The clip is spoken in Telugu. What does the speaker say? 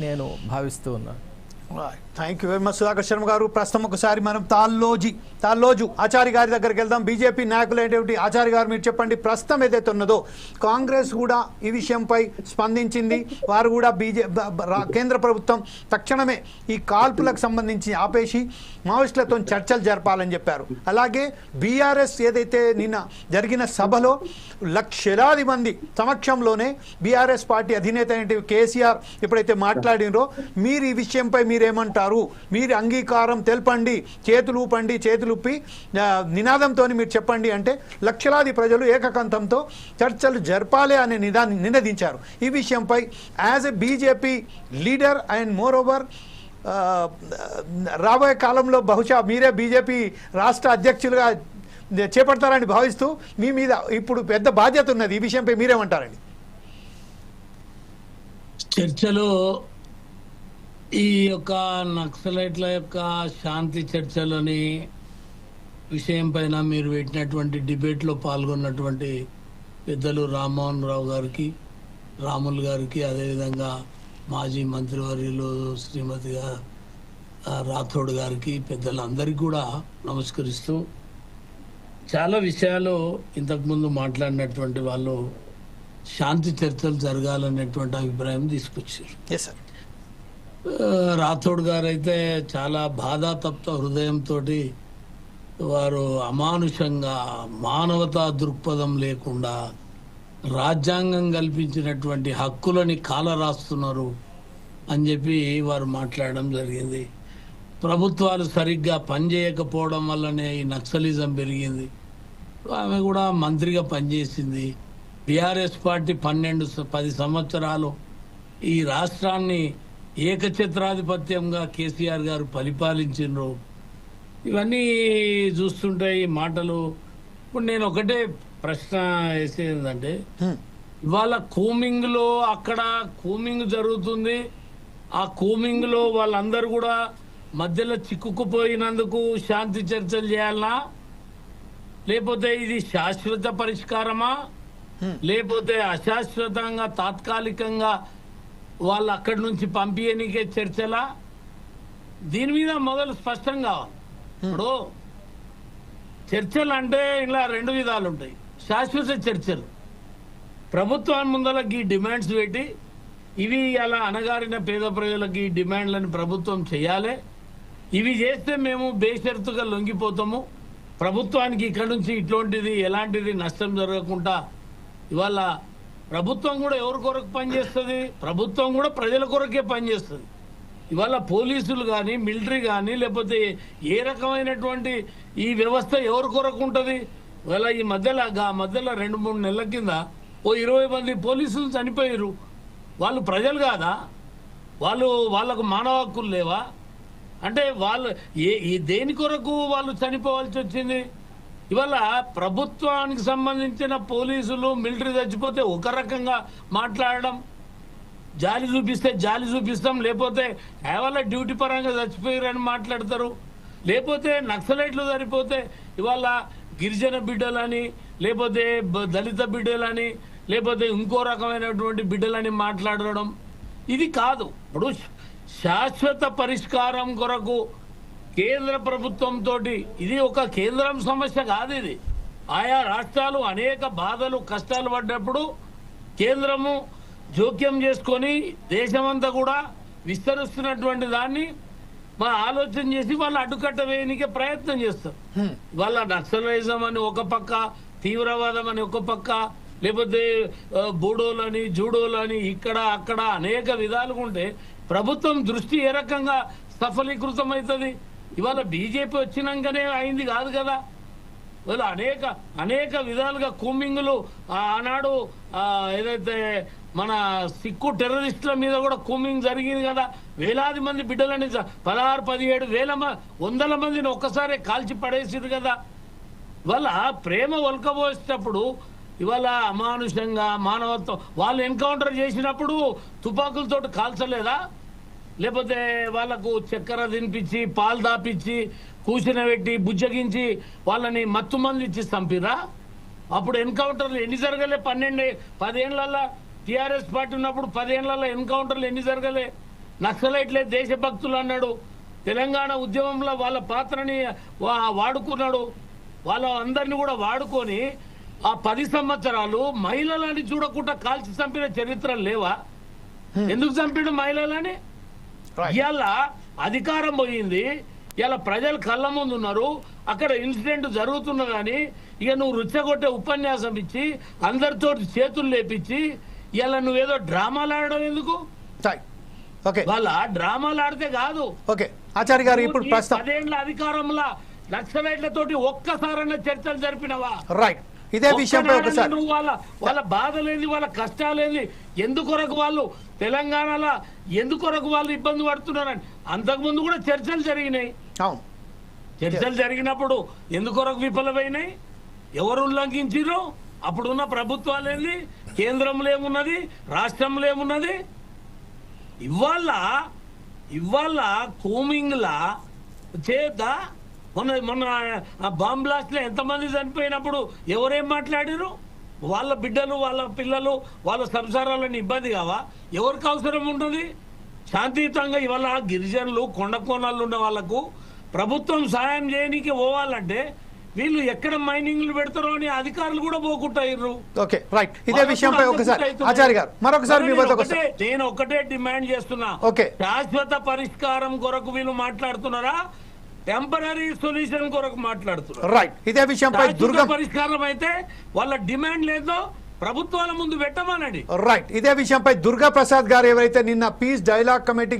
నేను భావిస్తూ ఉన్నాను. Thank you very much Sudhakar Sharma garu. ప్రస్తుతం ఒకసారి మనం తాల్లోజీ తాల్లోజు ఆచార్య గారి దగ్గరికి వెళ్దాం. బీజేపీ నాయకులు ఏంటి ఆచార్య గారు మీరు చెప్పండి ప్రస్తుతం ఏదైతే ఉన్నదో కాంగ్రెస్ కూడా ఈ విషయంపై స్పందించింది. వారు కూడా బీజే కేంద్ర ప్రభుత్వం తక్షణమే ఈ కాల్పులకు సంబంధించి ఆపేసి మావోయిస్టులతో చర్చలు జరపాలని చెప్పారు. అలాగే బీఆర్ఎస్ ఏదైతే నిన్న జరిగిన సభలో లక్షలాది మంది సమక్షంలోనే బీఆర్ఎస్ పార్టీ అధినేత ఏంటి కేసీఆర్ ఎప్పుడైతే మాట్లాడినరో మీరు ఈ విషయంపై మీరు మీరేమంటారు? మీరు అంగీకారం తెలపండి చేతులు ఊపండి చేతులుప్పి నినాదంతో మీరు చెప్పండి అంటే లక్షలాది ప్రజలు ఏకకంఠంతో చర్చలు జరపాలి అనే నిదా నినదించారు. ఈ విషయంపై as a BJP leader and moreover రాబోయే కాలంలో బహుశా మీరే బీజేపీ రాష్ట్ర అధ్యక్షులుగా చేపడతారని భావిస్తూ మీ మీద ఇప్పుడు పెద్ద బాధ్యత ఉన్నది. ఈ విషయంపై మీరేమంటారండి? చర్చలో ఈ యొక్క నక్సలైట్ల యొక్క శాంతి చర్చలని విషయం పైన మీరు పెట్టినటువంటి డిబేట్లో పాల్గొన్నటువంటి పెద్దలు రామ్మోహన్ రావు గారికి రాములు గారికి అదేవిధంగా మాజీ మంత్రివర్యులు శ్రీమతి రాథోడ్ గారికి పెద్దలందరికీ కూడా నమస్కరిస్తూ చాలా విషయాలు ఇంతకుముందు మాట్లాడినటువంటి వాళ్ళు శాంతి చర్చలు జరగాలనేటువంటి అభిప్రాయం తీసుకొచ్చారు. సార్ రాథోడ్ గారు అయితే చాలా బాధాతప్త హృదయంతో వారు అమానుషంగా మానవతా దృక్పథం లేకుండా రాజ్యాంగం కల్పించినటువంటి హక్కులని కాలరాస్తున్నారు అని చెప్పి వారు మాట్లాడడం జరిగింది. ప్రభుత్వాలు సరిగ్గా పనిచేయకపోవడం వల్లనే ఈ నక్సలిజం పెరిగింది. ఆమె కూడా మంత్రిగా పనిచేసింది. బీఆర్ఎస్ పార్టీ పన్నెండు పది సంవత్సరాలు ఈ రాష్ట్రాన్ని ఏకఛత్రాధిపత్యంగా కేసీఆర్ గారు పరిపాలించిండ్రు ఇవన్నీ చూస్తుంటే ఈ మాటలు ఇప్పుడు నేను ఒకటే ప్రశ్న వేసేది ఏంటంటే ఇవాళ కూమింగ్లో అక్కడ కూమింగ్ జరుగుతుంది. ఆ కూమింగ్లో వాళ్ళందరూ కూడా మధ్యలో చిక్కుకుపోయినందుకు శాంతి చర్చలు చేయాలనా లేకపోతే ఇది శాశ్వత పరిష్కారమా? లేకపోతే అశాశ్వతంగా తాత్కాలికంగా వాళ్ళు అక్కడి నుంచి పంపించనికే చర్చలా? దీని మీద మొదలు స్పష్టం కావాలి. ఇప్పుడు చర్చలు అంటే ఇలా రెండు విధాలు ఉంటాయి శాశ్వత చర్చలు. ప్రభుత్వాన్ని ముందర ఈ డిమాండ్స్ పెట్టి ఇవి అలా అణగారిన పేద ప్రజలకి ఈ డిమాండ్లను ప్రభుత్వం చేయాలి. ఇవి చేస్తే మేము బేషరతుగా లొంగిపోతాము. ప్రభుత్వానికి ఇక్కడ నుంచి ఇటువంటిది ఎలాంటిది నష్టం జరగకుండా ఇవాళ ప్రభుత్వం కూడా ఎవరి కొరకు పనిచేస్తుంది? ప్రభుత్వం కూడా ప్రజల కొరకే పనిచేస్తుంది. ఇవాళ పోలీసులు కానీ మిలిటరీ కానీ లేకపోతే ఏ రకమైనటువంటి ఈ వ్యవస్థ ఎవరి కొరకు ఉంటుంది? ఇవాళ ఈ మధ్యలో ఆ మధ్యలో రెండు మూడు నెలల కింద ఓ ఇరవై మంది పోలీసులు చనిపోయారు వాళ్ళు ప్రజలు కాదా? వాళ్ళు వాళ్ళకు మానవ హక్కులు లేవా? అంటే వాళ్ళు ఏ ఈ దేని కొరకు వాళ్ళు చనిపోవాల్సి వచ్చింది? ఇవాళ ప్రభుత్వానికి సంబంధించిన పోలీసులు మిలిటరీ చచ్చిపోతే ఒక రకంగా మాట్లాడడం జాలి చూపిస్తే జాలి చూపిస్తాం లేకపోతే కేవలం డ్యూటీ పరంగా చచ్చిపోయారని మాట్లాడతారు. లేకపోతే నక్సలైట్లు సరిపోతే ఇవాళ గిరిజన బిడ్డలని లేకపోతే దళిత బిడ్డలని లేకపోతే ఇంకో రకమైనటువంటి బిడ్డలని మాట్లాడడం. ఇది కాదు. ఇప్పుడు శాశ్వత పరిష్కారం కొరకు కేంద్ర ప్రభుత్వంతో ఇది ఒక కేంద్రం సమస్య కాదు ఇది. ఆయా రాష్ట్రాలు అనేక బాధలు కష్టాలు పడ్డప్పుడు కేంద్రము జోక్యం చేసుకొని దేశమంతా కూడా విస్తరిస్తున్నటువంటి దాన్ని మన ఆలోచన చేసి వాళ్ళు అడ్డుకట్ట వేయనికే ప్రయత్నం చేస్తారు. వాళ్ళ నక్సలైజం అని ఒక పక్క తీవ్రవాదం అని ఒక పక్క లేకపోతే బూడోలని జూడోలని ఇక్కడ అక్కడ అనేక విధాలుగా ఉంటే ప్రభుత్వం దృష్టి ఏ రకంగా సఫలీకృతం అవుతుంది ఇవాళ బీజేపీ వచ్చినాకనే అయింది కాదు కదా. వాళ్ళు అనేక అనేక విధాలుగా కూమింగ్లు ఆనాడు ఏదైతే మన సిక్కు టెర్రరిస్టుల మీద కూడా కూమింగ్ జరిగింది కదా. వేలాది మంది బిడ్డలని పదహారు పదిహేడు వేల మ- వందల మందిని ఒక్కసారి కాల్చి పడేసింది కదా. ఇవాళ ప్రేమ ఒలకబోసేటప్పుడు ఇవాళ అమానుషంగా మానవత్వం వాళ్ళు ఎన్కౌంటర్ చేసినప్పుడు తుపాకులతో కాల్చలేదా? లేకపోతే వాళ్ళకు చక్కెర తినిపించి పాలు దాపించి కూర్చునబెట్టి బుజ్జగించి వాళ్ళని మత్తు మంది ఇచ్చి చంపిరా అప్పుడు ఎన్కౌంటర్లు ఎన్ని జరగలే? పన్నెండు పదేళ్ళలో టిఆర్ఎస్ పార్టీ ఉన్నప్పుడు పదేళ్ళలో ఎన్కౌంటర్లు ఎన్ని జరగలే? నక్సలైట్లే దేశభక్తులు అన్నాడు. తెలంగాణ ఉద్యమంలో వాళ్ళ పాత్రని వాడుకున్నాడు. వాళ్ళ అందరిని కూడా వాడుకొని ఆ పది సంవత్సరాలు మహిళలని చూడకుండా కాల్చి చంపిన చరిత్ర లేవా? ఎందుకు చంపిన మహిళలని? ఇవాళ అధికారం పోయింది. ఇలా ప్రజలు కళ్ళ ముందు ఉన్నారు. అక్కడ ఇన్సిడెంట్ జరుగుతున్నా కానీ ఇక నువ్వు రుచ్చగొట్టే ఉపన్యాసం ఇచ్చి అందరితో చేతులు లేపించి ఇలా నువ్వేదో డ్రామాలు ఆడడం ఎందుకు? ఓకే వాళ్ళ డ్రామాలు ఆడితే కాదు. ఓకే ఆచార్య గారు ఇప్పుడు పదేండ్ల అధికారంలో నక్సలైట్లతోటి ఒక్కసారన్నా చర్చలు జరిపినవా? రైట్ ఇదే విషయంపై ఒకసారి. వాళ్ళ వాళ్ళ బాధలేంది వాళ్ళ కష్టాలేంది. ఎందుకొరకు వాళ్ళు తెలంగాణలో ఎందుకొరకు వాళ్ళు ఇబ్బంది పడుతున్నారని? అంతకుముందు కూడా చర్చలు జరిగినాయి. అవును. చర్చలు జరిగినప్పుడు ఎందుకొరకు విఫలమైనాయి? ఎవరు ఉల్లంఘించిరు అప్పుడున్న ప్రభుత్వాలేంది కేంద్రంలో ఏమున్నది? రాష్ట్రంలో ఏమున్నది? ఇవాళ ఇవాళ కూమింగ్లా చేద్దా మొన్న మొన్న ఆ బాంబ్ బ్లాస్ట్లో ఎంతమంది చనిపోయినప్పుడు ఎవరేం మాట్లాడారు వాళ్ళ బిడ్డలు వాళ్ళ పిల్లలు వాళ్ళ సంసారాలని ఇబ్బంది కావా? ఎవరికి అవసరం ఉంటుంది? శాంతియుతంగా ఇవాళ గిరిజనులు కొండ కోణాలు ఉన్న వాళ్ళకు ప్రభుత్వం సాయం చేయనీకి పోవాలంటే వీళ్ళు ఎక్కడ మైనింగ్లు పెడతారో అని అధికారులు కూడా పోకుంటాయిర్రు. Okay right. ఇదే విషయంపై ఒకసారి ఆచార్య గారు మరొకసారి మీ వద్ద ఒకసారి ఒకటే- నేను ఒకటే డిమాండ్ చేస్తున్నా. ఓకే. శాశ్వత పరిష్కారం కొరకు వీళ్ళు మాట్లాడుతున్నారా? టెంపరీ సొల్యూషన్ కొరకు మాట్లాడుతున్నారు. రైట్ ఇదే విషయంపై శాశ్వత దుర్గం పరిష్కారం అయితే వాళ్ళ డిమాండ్ లేదో ప్రభుత్వాల ముందు పెట్టమనండి. రైట్ ఇదే విషయంపై దుర్గా ప్రసాద్ గారు ఎవరైతే నిన్న పీస్ డైలాగ్ కమిటీ